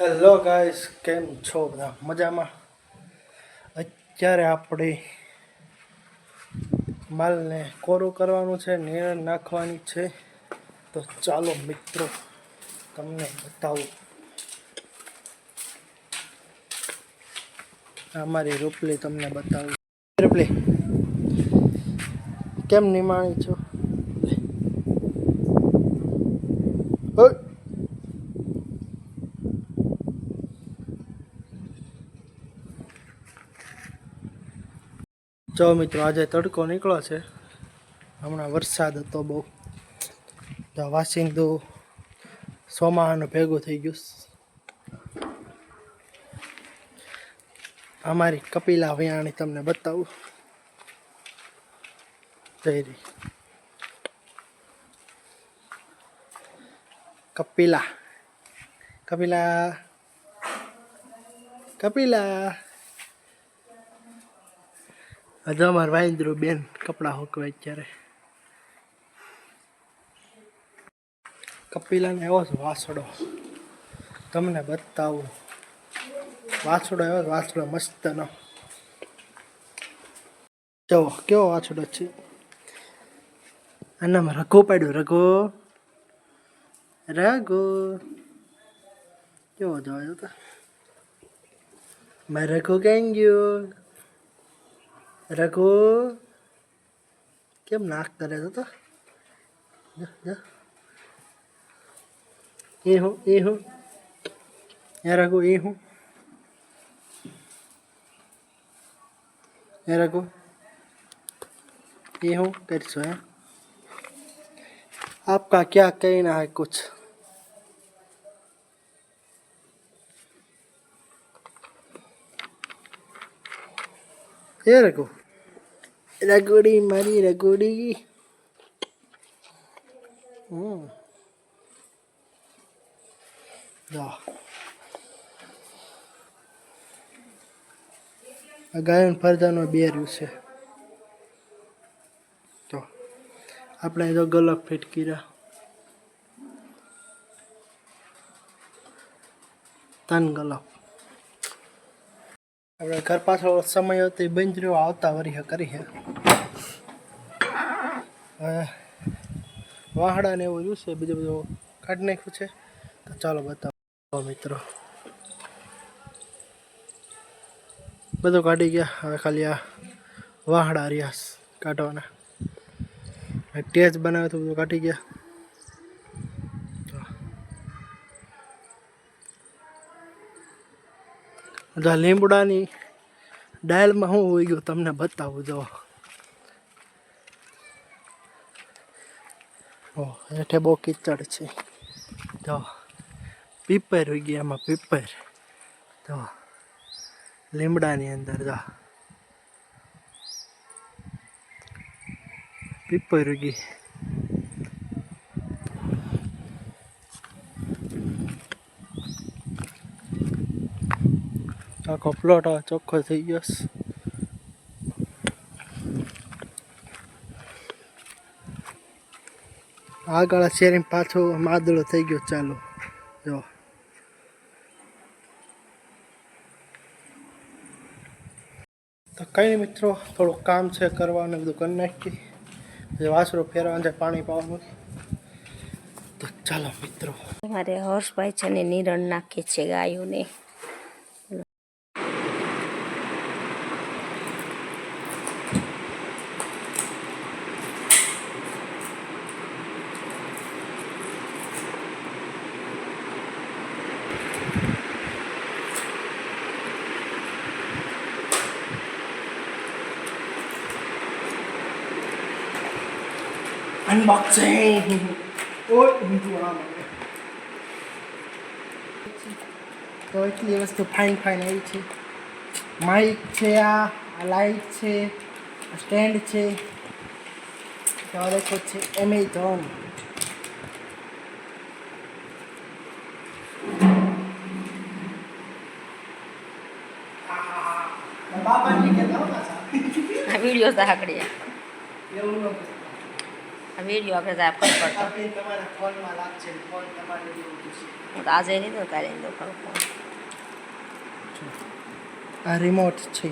Hello guys કેમ છો બધા? મજામાં? અત્યારે આપણે માલને કોરું કરવાનું છે નિરણ નાખવાની છે. તો ચાલો મિત્રો, તમને બતાવું. આ મારી રૂપલી તમને બતાવું. રૂપલી, કેમ નિમાણી છો? જો મિત્રો, આજે તડકો નીકળ્યો છે. હમણાં વરસાદ હતો બહુ. તો વાસિંદુ સોમાહાનું ભેગું થઈ ગયું. અમારી કપિલા વિયાણી તમને બતાવું. જઈ કપિલા. કપિલા. કપિલા. આજે અમાર વાહિન્દ્રુ બેન કપડાં હોકવે અત્યારે. કપિલાને એવો જ વાસડો તમને બતાવું. વાસડો એવો જ વાસડો મસ્તનો. જવો કેવો વાછડો છે? આનામાં રઘો પાડ્યો, રઘો. રઘો. કેવો જવા જતા મારે રઘો ક્યાં ગયો? રઘુ કેમ નાક કરે છે તો જા, જા. એ હું એ હું એ રઘુ એ હું એ રઘુ ये हूँ करसो है आपका क्या कहना है कुछ ये रघु રગોડી મારી રગોડી હમ ગાયન ફરજાનો બેર્યું છે તો આપણે તો ગલક ફિટ કર્યા તન ગલક આપણે ઘર પાછળ સમય હતો, એ બંધ આવતા વરી કરી છે વાહડા ને એવું રહ્યું છે, બીજું બધું કાઢી નાખ્યું છે. તો ચાલો બતાવો મિત્રો. બધું કાઢી ગયા, હવે ખાલી આ વાહડા રહ્યા કાઢવાના. ટેજ બનાવ્યો તો બધું કાઢી ગયા. જો આ લીમડાની ડાયલમાં શું હોઈ ગયું, તમને બતાવું જો. હેઠે બહુ કિચડ છે. જો પીપર હોઈ ગયા એમાં પીપર જો, લીમડાની અંદર જો. પીપર હોઈ આખો પ્લોટ ચોખ્ખો થઈ ગયો આગળ શેરી પાછો માદળો થઈ ગયો ચાલો. જો. તો કઈ મિત્રો, થોડુંક કામ છે કરવાનું, બધું કરી નાખી વાસરો ફેરવાનું છે, પાણી પાવાનું તો ચાલો મિત્રો. મારે હર્ષભાઈ છે ને નિરણ નાખે છે ગાયોને. અનબોક્સિંગ ઓય ઊંધું આમ આવે. તો એટલી વસ્તુ ફાઇન ફાઇન આવી છે માઇક છે આ લાઇટ છે સ્ટેન્ડ છે દેખો છે એમેઝોન આ વીડિયો સાંકળીએ એવું આ વીડિયો આપણે ત્યાં ફોન કરતો આ પિન તમારા ફોનમાં લાગશે ને ફોન તમારે જેવું થશે હું તો કાલે આ રિમોટ છે.